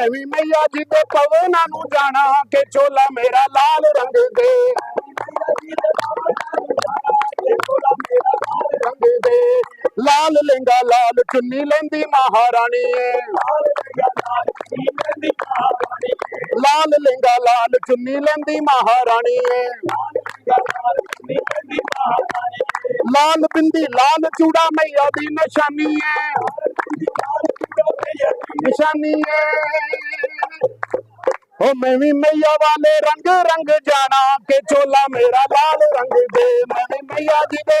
ਮੈਂ ਵੀ ਮਈਆ ਜੀ ਦੇ ਪਵਨਾਂ ਨੂੰ ਜਾਣਾ ਕਿ ਚੋਲਾ ਮੇਰਾ ਲਾਲ ਰੰਗ ਦੇ ਰੰਗ ਦੇ। ਲਾਲ ਲਹਿੰਗਾ ਲਾਲ ਚੁੰਨੀ ਲੈਂਦੀ ਮਹਾਰਾਣੀ ਏ। ਲਾਲ ਲਹਿੰਗਾ ਲਾਲ ਚੁੰਨੀ ਲੈਂਦੀ ਮਹਾਰਾਣੀ ਏ। ਲਾਲ ਬਿੰਦੀ ਲਾਲ ਚੂੜਾ ਮਈਆ ਦੀ ਨਿਸ਼ਾਨੀ ਏ। ਨਿਸ਼ਾਨੀ ਏ ਓ ਮੈਂ ਵੀ ਮਈਆ ਵਾਲੇ ਰੰਗ ਰੰਗ ਜਾਣਾ ਕਿ ਚੋਲਾ ਮੇਰਾ ਲਾਲ ਰੰਗ ਦੇ। ਮੈਂ ਵੀ ਮਈਆ ਜੀ ਦੇ।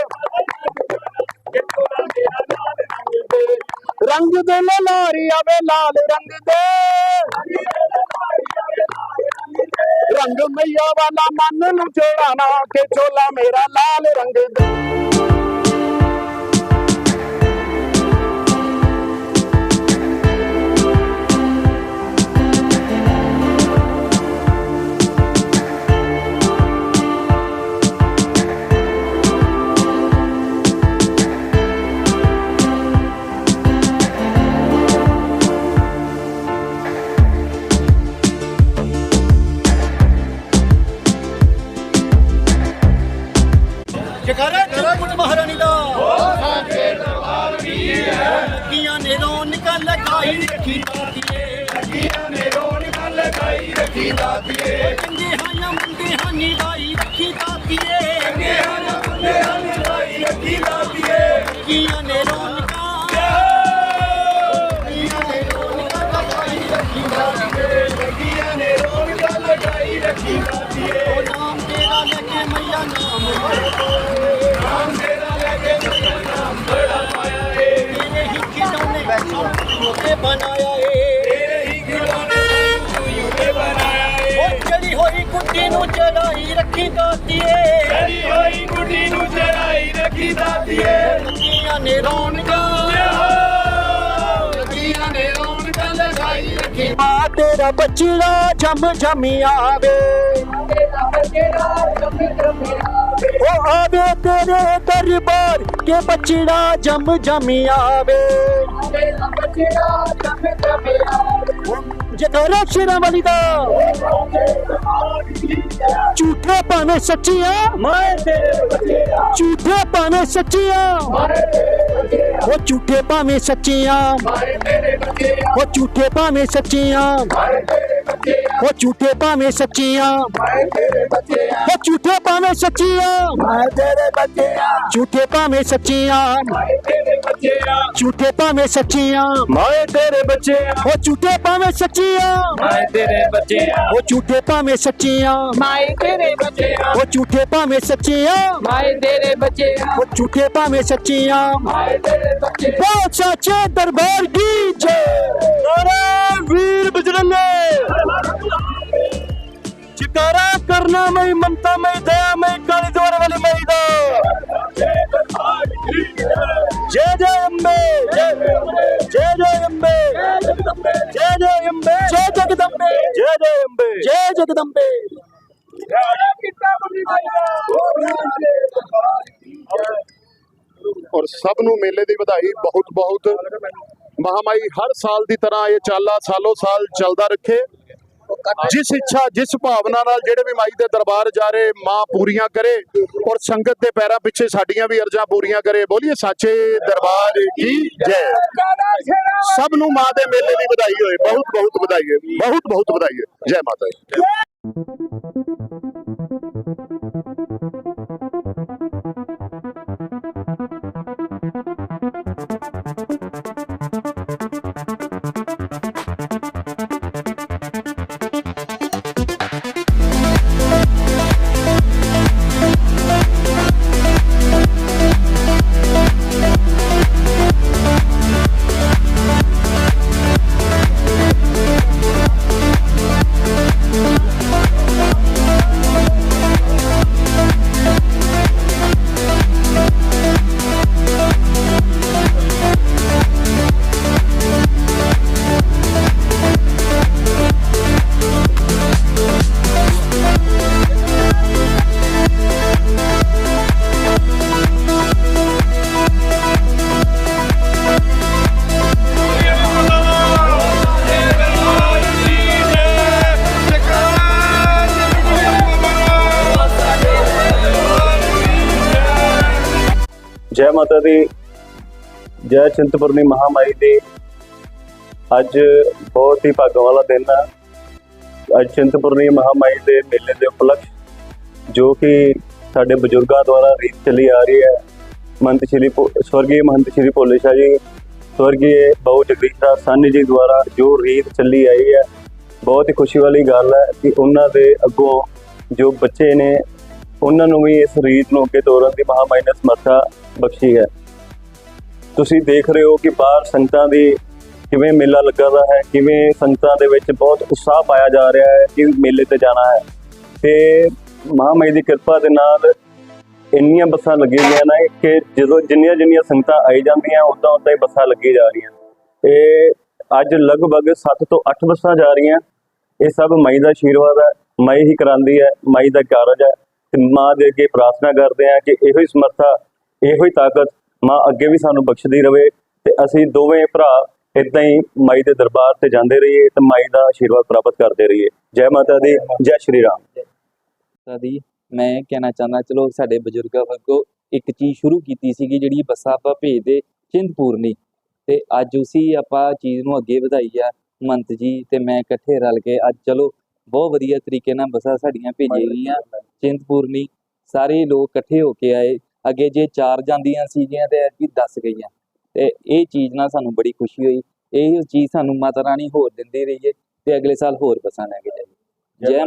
ਰੰਗ ਦੇ ਲਾਰੀ ਆਵੇ ਲਾਲ ਰੰਗ ਦੇ। ਰੰਗ ਮਈਆ ਵਾਲਾ ਮਨ ਨੂੰ ਜੋੜਾਣਾ ਕਿ ਚੋਲਾ ਮੇਰਾ ਲਾਲ ਰੰਗ ਦੇ। ਰੌਣਕਾਂ ਲਗਾਈ ਰੱਖੀ ਦਾਤੀਏ। ਲੱਗੀਆਂ ਨੇ ਰੌਣਕਾਂ ਲਗਾਈ ਰੱਖੀ ਦਾਤੀਏ। ਚੰਗੇ ਹਾਂ ਮੁੰਡੇ ਹਾਂ ਨਿਭਾਈ ਰੱਖੀ ਦਾਤੀਏ। ਚੰਗੇ ਹਾਂ ਰੱਖੀ ਦਾਤੀਏ। ਚੜੀ ਹੋਈ ਕੁੱਤੀ ਨੂੰ ਚੜਾਈ ਰੱਖੀ ਦਾਤੀਏ। ਲੱਗੀਆਂ ਨੇ ਰੌਣਕਾਂ ਲੱਗੀਆਂ ਨੇ ਰੌਣਕਾਂ ਲਗਾਈ ਰੱਖੀ। ਆ ਤੇਰਾ ਬੱਚੜਾ ਜਮ ਜਮੀ ਆਵੇ। ਉਹ ਆਵੇ ਤੇਰੇ ਦਰਬਾਰ ਕੇ ਬੱਚੜਾ ਜਮ ਜਮੀ ਆਵੇ ਜਗਰਾ ਸ਼ੇਰਾਂ ਵਾਲੀ ਦਾ ਝੂਠੇ ਭਾਵੇਂ ਸੱਚੀਆਂ ਮੈਂ ਤੇਰੇ ਝੂਠੇ ਭਾਵੇਂ ਸੱਚੀਆਂ ਉਹ ਝੂਠੇ ਭਾਵੇਂ ਸੱਚੀਆਂ ਉਹ ਝੂਠੇ ਭਾਵੇਂ ਸੱਚੀਆਂ ਉਹ ਝੂਠੇ ਭਾਵੇਂ ਸੱਚੀਆਂ ਉਹ ਝੂਠੇ ਭਾਵੇਂ ਸੱਚੀਆਂ ਮੈਂ ਤੇਰੇ ਬੱਚੇ ਝੂਠੇ ਭਾਵੇਂ ਸੱਚੀਆਂ ਝੂਠੇ ਭਾਵੇਂ ਸੱਚੀਆਂ ਮੈਂ ਤੇਰੇ ਬੱਚੇ ਉਹ ਝੂਠੇ ਭਾਵੇਂ ਸੱਚੀਆਂ ਮੈਂ ਤੇਰੇ ਬੱਚੇ ਆ ਉਹ ਝੂਠੇ ਭਾਵੇਂ ਸੱਚੀਆਂ ਮੈਂ ਤੇਰੇ ਬੱਚੇ ਆ ਉਹ ਝੂਠੇ ਭਾਵੇਂ ਸੱਚੀਆਂ ਮੈਂ ਤੇਰੇ ਬੱਚੇ ਆ ਉਹ ਝੂਠੇ ਭਾਵੇਂ ਸੱਚੀਆਂ ਮੈਂ ਤੇਰੇ ਬੱਚੇ ਬਹੁਤ ਸੱਚੇ ਦਰਬਾਰ ਕੀ ਜੈ ਨਾਰੇ ਵੀਰ ਬਜਰੰਗੇ ਜਕਾਰਾ ਕਰਨਾ ਮੈਂ ਮਮਤਾ ਮੈਂ ਦਇਆ ਮੈਂ ਕਾਲੀ ਦਵਾਰ ਵਾਲੀ ਮੈਂ ਜਗਦੰਬੇ ਔਰ ਸਭ ਨੂੰ ਮੇਲੇ ਦੀ ਵਧਾਈ ਬਹੁਤ ਬਹੁਤ ਮਹਾਮਾਈ ਹਰ ਸਾਲ ਦੀ ਤਰ੍ਹਾਂ ਇਹ ਚਾਲਾ ਸਾਲੋ ਸਾਲ ਚੱਲਦਾ ਰੱਖੇ। ਜਿਸ ਇੱਛਾ ਜਿਸ ਭਾਵਨਾ ਨਾਲ ਜਿਹੜੇ ਵੀ ਮਾਈ ਦੇ ਦਰਬਾਰ ਜਾ ਰਹੇ ਮਾਂ ਪੂਰੀਆਂ ਕਰੇ ਔਰ ਸੰਗਤ ਦੇ ਪੈਰਾਂ ਪਿੱਛੇ ਸਾਡੀਆਂ ਵੀ ਅਰਜ਼ਾਂ ਪੂਰੀਆਂ ਕਰੇ ਬੋਲੀਏ ਸਾਚੇ ਦਰਬਾਰ ਕੀ ਜੈ। ਸਭ ਨੂੰ ਮਾਂ ਦੇ ਮੇਲੇ ਦੀ ਵਧਾਈ ਹੋਏ ਬਹੁਤ ਬਹੁਤ ਵਧਾਈ ਹੋਏ ਬਹੁਤ ਬਹੁਤ ਵਧਾਈ ਹੋਏ। ਜੈ ਮਾਤਾ ਦੀ। ਜੈ ਮਾਤਾ ਦੀ, ਜੈ ਚਿੰਤਪੁਰਨੀ ਮਹਾਮਾਈ ਦੀ। ਅੱਜ ਬਹੁਤ ਹੀ ਭਾਗਾਂ ਵਾਲਾ ਦਿਨ ਆ। ਅੱਜ ਚਿੰਤਪੁਰਨੀ ਮਹਾਮਾਈ ਦੇ ਮੇਲੇ ਦੇ ਉਪਲਕਸ਼, ਜੋ ਕਿ ਸਾਡੇ ਬਜ਼ੁਰਗਾਂ ਦੁਆਰਾ ਰੀਤ ਚੱਲੀ ਆ ਰਹੀ ਹੈ। ਮਹੰਤ ਸ਼੍ਰੀ ਭੋ- ਸਵਰਗੀ ਮਹੰਤ ਸ਼੍ਰੀ ਭੋਲੇ ਸ਼ਾਹ ਜੀ, ਸਵਰਗੀ ਬਹੁ ਜਗਦੀਸ਼ ਰਾਜ ਸਾਨੀ ਜੀ ਦੁਆਰਾ ਜੋ ਰੀਤ ਚੱਲੀ ਆਈ ਹੈ। ਬਹੁਤ ਹੀ ਖੁਸ਼ੀ ਵਾਲੀ ਗੱਲ ਹੈ ਕਿ ਉਹਨਾਂ ਦੇ ਅੱਗੋਂ ਜੋ ਬੱਚੇ ਨੇ, ਉਹਨਾਂ ਨੂੰ ਵੀ ਇਸ ਰੀਤ ਨੂੰ ਅੱਗੇ ਤੋਰਨ ਦੀ ਮਹਾਮਾਈ ਨੇ ਸਮਰੱਥਾ ਬਖਸ਼ੀ ਹੈ। ਤੁਸੀਂ ਦੇਖ ਰਹੇ ਹੋ ਕਿ ਬਾਹਰ ਸੰਗਤਾਂ ਦੀ ਕਿਵੇਂ ਮੇਲਾ ਲੱਗਾ ਦਾ ਹੈ, ਕਿਵੇਂ ਸੰਗਤਾਂ ਦੇ ਵਿੱਚ ਬਹੁਤ ਉਤਸ਼ਾਹ ਪਾਇਆ ਜਾ ਰਿਹਾ ਹੈ ਕਿ ਮੇਲੇ ਤੇ ਜਾਣਾ ਹੈ। ਤੇ ਮਹਾਮਾਈ ਦੀ ਕਿਰਪਾ ਦੇ ਨਾਲ ਇੰਨੀਆਂ ਬੱਸਾਂ ਲੱਗੀਆਂ ਹੋਈਆਂ ਨੇ ਕਿ ਜਦੋਂ ਜਿੰਨੀਆਂ ਜਿੰਨੀਆਂ ਸੰਗਤਾਂ ਆਈ ਜਾਂਦੀਆਂ, ਉਦਾਂ ਉਦਾਂ ਹੀ ਬੱਸਾਂ ਲੱਗੀ ਜਾ ਰਹੀਆਂ। ਇਹ ਅੱਜ ਲਗਭਗ 7 ਤੋਂ 8 ਬੱਸਾਂ ਜਾ ਰਹੀਆਂ। ਇਹ ਸਭ ਮਾਈ ਦਾ ਆਸ਼ੀਰਵਾਦ ਹੈ ਮਾਈ ਹੀ ਕਰਾਂਦੀ ਹੈ ਮਾਈ ਦਾ ਕਾਰਜ ਹੈ। ਤੇ ਮਾਂ ਦੇ ਅੱਗੇ ਪ੍ਰਾਰਥਨਾ ਕਰਦੇ ਹਾਂ ਕਿ ਇਹੋ ਹੀ ਸਮਰੱਥਾ ਇਹੋ ਹੀ ਤਾਕਤ ਮਾਂ ਅੱਗੇ ਵੀ ਸਾਨੂੰ ਬਖਸ਼ਦੀ ਰਵੇ ਤੇ ਅਸੀਂ ਦੋਵੇਂ ਭਰਾ ਇਦਾਂ ਹੀ ਮਾਈ ਦੇ ਦਰਬਾਰ ਤੇ ਜਾਂਦੇ ਰਹੀਏ ਤੇ ਮਾਈ ਦਾ ਆਸ਼ੀਰਵਾਦ ਪ੍ਰਾਪਤ ਕਰਦੇ ਰਹੀਏ। ਜੈ ਮਾਤਾ ਦੀ ਜੈ ਸ਼੍ਰੀ ਰਾਮ। ਮਾਤਾ ਦੀ ਮੈਂ ਕਹਿਣਾ ਚਾਹੁੰਦਾ ਚਲੋ ਸਾਡੇ ਬਜ਼ੁਰਗਾਂ ਵੱਲੋਂ ਇੱਕ ਚੀਜ਼ ਸ਼ੁਰੂ ਕੀਤੀ ਸੀਗੀ ਜਿਹੜੀ ਬੱਸਾਂ ਆਪਾਂ ਭੇਜਦੇ ਚਿੰਤਪੂਰਨੀ ਤੇ ਅੱਜ ਉਸੀ ਆਪਾਂ ਚੀਜ਼ ਨੂੰ ਅੱਗੇ ਵਧਾਈ ਆ ਮੰਤ ਜੀ ਤੇ ਮੈਂ ਇਕੱਠੇ ਰਲ ਕੇ ਅੱਜ ਚਲੋ ਬਹੁਤ ਵਧੀਆ ਤਰੀਕੇ ਨਾਲ ਬੱਸਾਂ ਸਾਡੀਆਂ ਭੇਜੀਆਂ ਗਈਆਂ ਚਿੰਤਪੂਰਨੀ ਸਾਰੇ ਲੋਕ ਇਕੱਠੇ ਹੋ ਕੇ ਆਏ ਅੱਗੇ ਜੇ ਚਾਰ ਜਾਂਦੀਆਂ ਸੀਗੀਆਂ ਤੇ ਅੱਜ 10 ਗਈਆਂ। ਤੇ ਇਹ ਚੀਜ਼ ਨਾਲ ਸਾਨੂੰ ਬੜੀ ਖੁਸ਼ੀ ਹੋਈ। ਇਹ ਚੀਜ਼ ਸਾਨੂੰ ਮਾਤਾ ਰਾਣੀ ਹੋਰ ਦਿੰਦੀ ਰਹੀ ਹੈ ਤੇ ਅਗਲੇ ਸਾਲ ਹੋਰ ਬੱਸਾਂ ਲੈ ਕੇ ਜਾਈਏ। ਜੈ